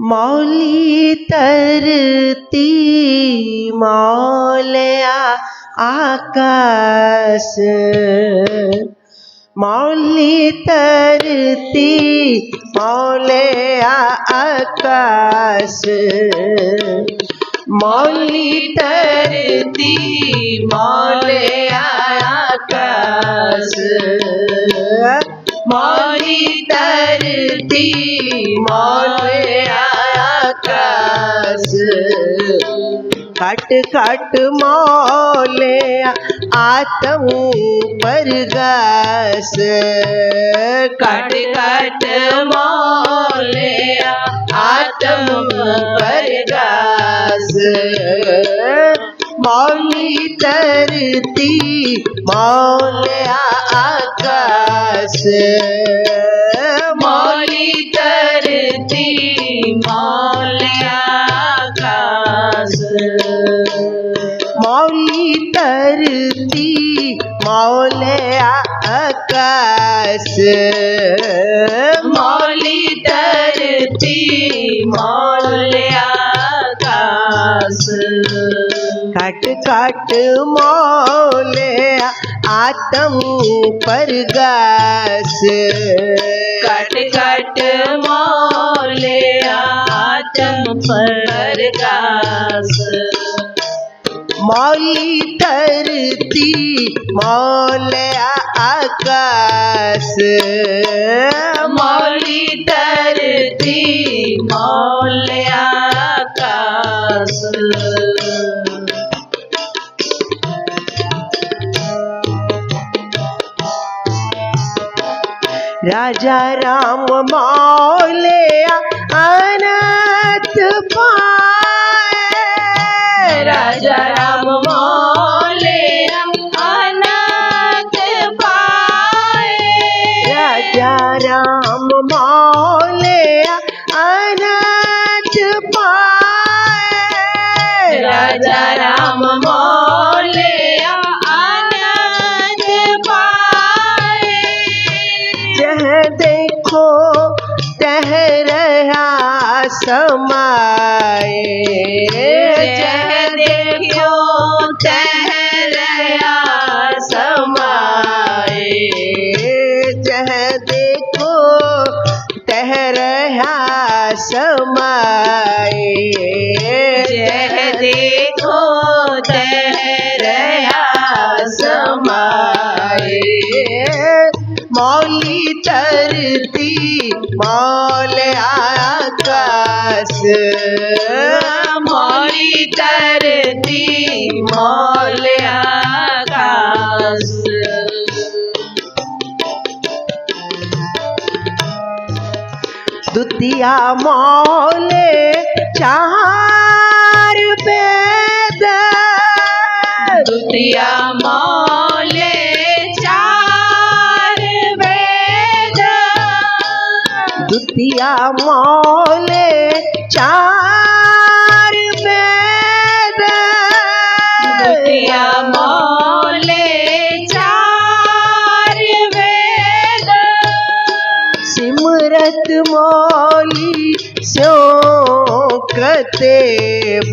मौली तरती मौलया आकाश। मौली तरती मौलया आकाश। मौली तरती मौलया आकाश। मौली तरती मौलया आकाश खट खट मौले आत्म परगास कट कट मौले आत्म परगास मौली तरती मौले आकाश। मौली तरती मौले आकाश। मौली तरती मौले आकाश। मौली तरती मौले आकाश। खट खट मौले आत्म परगास कट कट मौले पर प्रकाश मौली तरती मौले आकाश। मौली तरती मौले રાજા રામ મૌલે અનંત પાય રાજા રામ મૌલે અનંત પાય રાજા રામ મૌ तहरया समाए जह देखो तह रहा समाए जह देखो तहरया मौली तरती मौल आकाश। मौली तरती मौल आकाश। दुतिया मौले चार वेद द्वितीया मौले चार वेद दुतिया मौले सिमरत मौली स्यो कतेब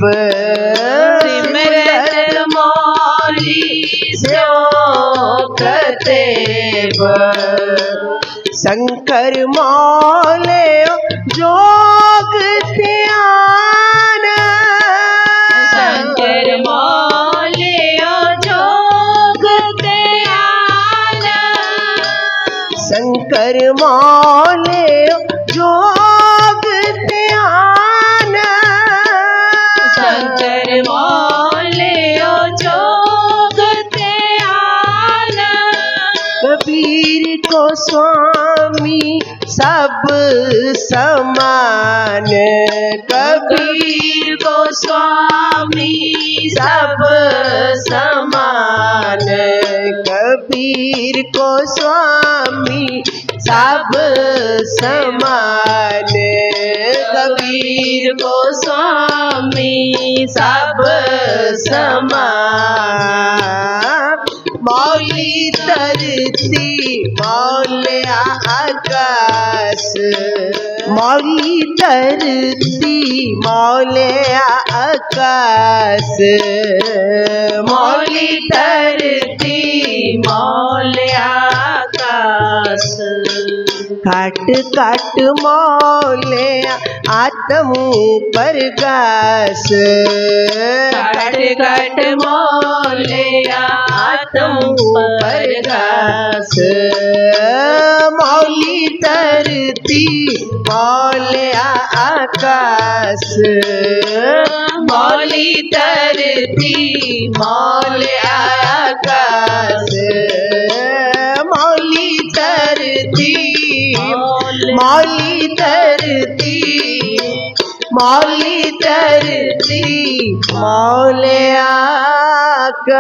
सिमरत मौली कतेब शंकर मौले जोग शंकर मौले जोग शंकर मौले स्वामी सब समान। कबीर को स्वामी सब समान। कबीर को स्वामी सब समान। कबीर को स्वामी सब समान। मौली धरती मौल आकाश। मौली धरती मौले आकाश। मौली धरती मौल आकाश। काट काट मौले आत्म प्रकाश काट काट मौले प्रकाश मौली धरती मौले आकाश मौली धरती मौल आकाश मौली धरती मौली धरती मौली धरती मौल आकाश